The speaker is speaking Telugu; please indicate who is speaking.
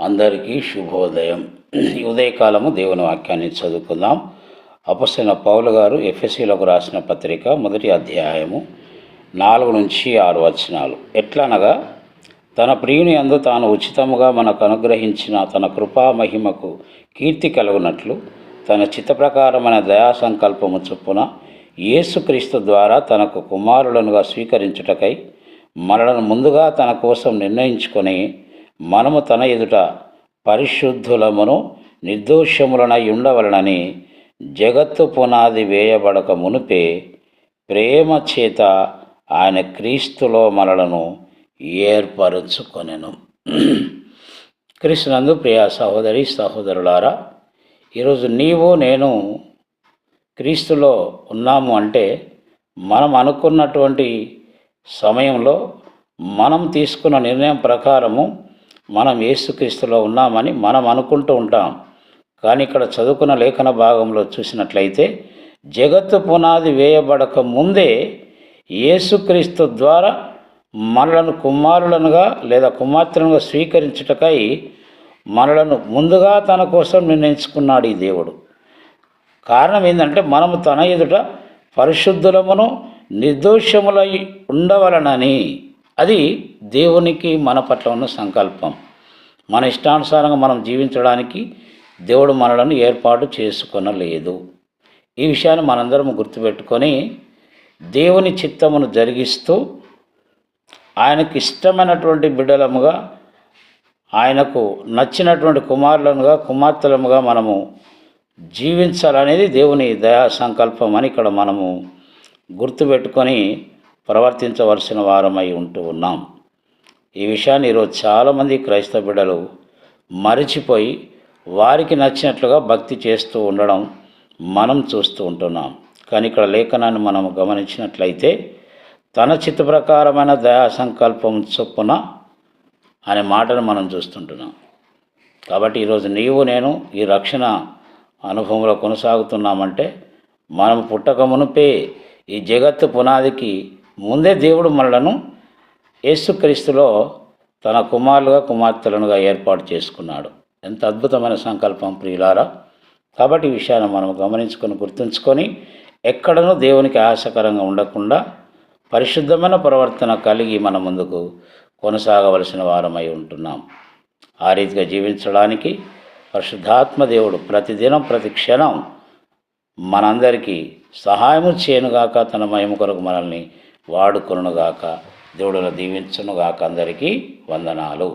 Speaker 1: అందరికీ శుభోదయం. ఉదయకాలము దేవుని వాక్యాన్ని చదువుకుందాం. అపసిన పౌలు గారు ఎఫ్ఎస్సీలకు రాసిన పత్రిక మొదటి అధ్యాయము నాలుగు నుంచి ఆరు వచనాలు. ఎట్లనగా తన ప్రియుని అందు తాను ఉచితముగా మనకు అనుగ్రహించిన తన కృపా మహిమకు కీర్తి కలుగునట్లు తన చిత్త ప్రకారమైన దయా సంకల్పము చొప్పున యేసుక్రీస్తు ద్వారా తనకు కుమారులనుగా స్వీకరించుటకై మనలను ముందుగా తన కోసం నిర్ణయించుకొని మనము తన ఎదుట పరిశుద్ధులమును నిర్దోషములనై ఉండవలనని జగత్తు పునాది వేయబడక మునుపే ప్రేమ చేత ఆయన క్రీస్తులో మనలను ఏర్పరచుకొనెను. క్రీస్తునందు ప్రియ సహోదరి సహోదరులారా ఈరోజు నీవు నేను క్రీస్తులో ఉన్నాము అంటే మనం అనుకున్నటువంటి సమయంలో మనం తీసుకున్న నిర్ణయం ప్రకారము మనం ఏసుక్రీస్తులో ఉన్నామని మనం అనుకుంటూ ఉంటాం. కానీ ఇక్కడ చదువుకున్న లేఖన భాగంలో చూసినట్లయితే జగత్తు పునాది వేయబడక ముందే యేసుక్రీస్తు ద్వారా మనలను కుమారులనుగా లేదా కుమార్తెలుగా స్వీకరించుటకై మనలను ముందుగా తన కోసం నిర్ణయించుకున్నాడు ఈ దేవుడు. కారణం ఏంటంటే మనము తన ఎదుట పరిశుద్ధులమును నిర్దోషములై ఉండవలనని. అది దేవునికి మన పట్ల ఉన్న సంకల్పం. మన ఇష్టానుసారంగా మనం జీవించడానికి దేవుడు మనలను ఏర్పాటు చేసుకొనలేదు. ఈ విషయాన్ని మనందరం గుర్తుపెట్టుకొని దేవుని చిత్తమును జరిగిస్తూ ఆయనకు ఇష్టమైనటువంటి బిడ్డలముగా ఆయనకు నచ్చినటువంటి కుమారులనుగా కుమార్తెలముగా మనము జీవించాలనేది దేవుని దయా సంకల్పం అని ఇక్కడ మనము గుర్తుపెట్టుకొని ప్రవర్తించవలసిన వారమై ఉంటూ ఉన్నాం. ఈ విషయాన్ని ఈరోజు చాలామంది క్రైస్తవ బిడ్డలు మరిచిపోయి వారికి నచ్చినట్లుగా భక్తి చేస్తూ ఉండడం మనం చూస్తూ ఉంటున్నాం. కానీ ఇక్కడ లేఖనాన్ని మనం గమనించినట్లయితే తన చిత్త ప్రకారమైన దయా సంకల్పం చొప్పున అనే మాటను మనం చూస్తుంటున్నాం. కాబట్టి ఈరోజు నీవు నేను ఈ రక్షణ అనుభవంలో కొనసాగుతున్నామంటే మనం పుట్టక మునుపే ఈ జగత్తు పునాదికి ముందే దేవుడు మనలను యేసుక్రీస్తులో తన కుమారులుగా కుమార్తెలనుగా ఏర్పాటు చేసుకున్నాడు. ఎంత అద్భుతమైన సంకల్పం ప్రియులారా. కాబట్టి ఈ విషయాన్ని మనం గమనించుకొని గుర్తుంచుకొని ఎక్కడనూ దేవునికి ఆశకరంగా ఉండకుండా పరిశుద్ధమైన ప్రవర్తన కలిగి మన ముందుకు కొనసాగవలసిన వారమై ఉంటున్నాం. ఆ రీతిగా జీవించడానికి పరిశుద్ధాత్మ దేవుడు ప్రతిదినం ప్రతి క్షణం మనందరికీ సహాయము చేయనుగాక తన మహిమ కొరకు మనల్ని వాడుకొనుగాక దేవుడును దీవించునుగాక అందరికీ వందనాలు.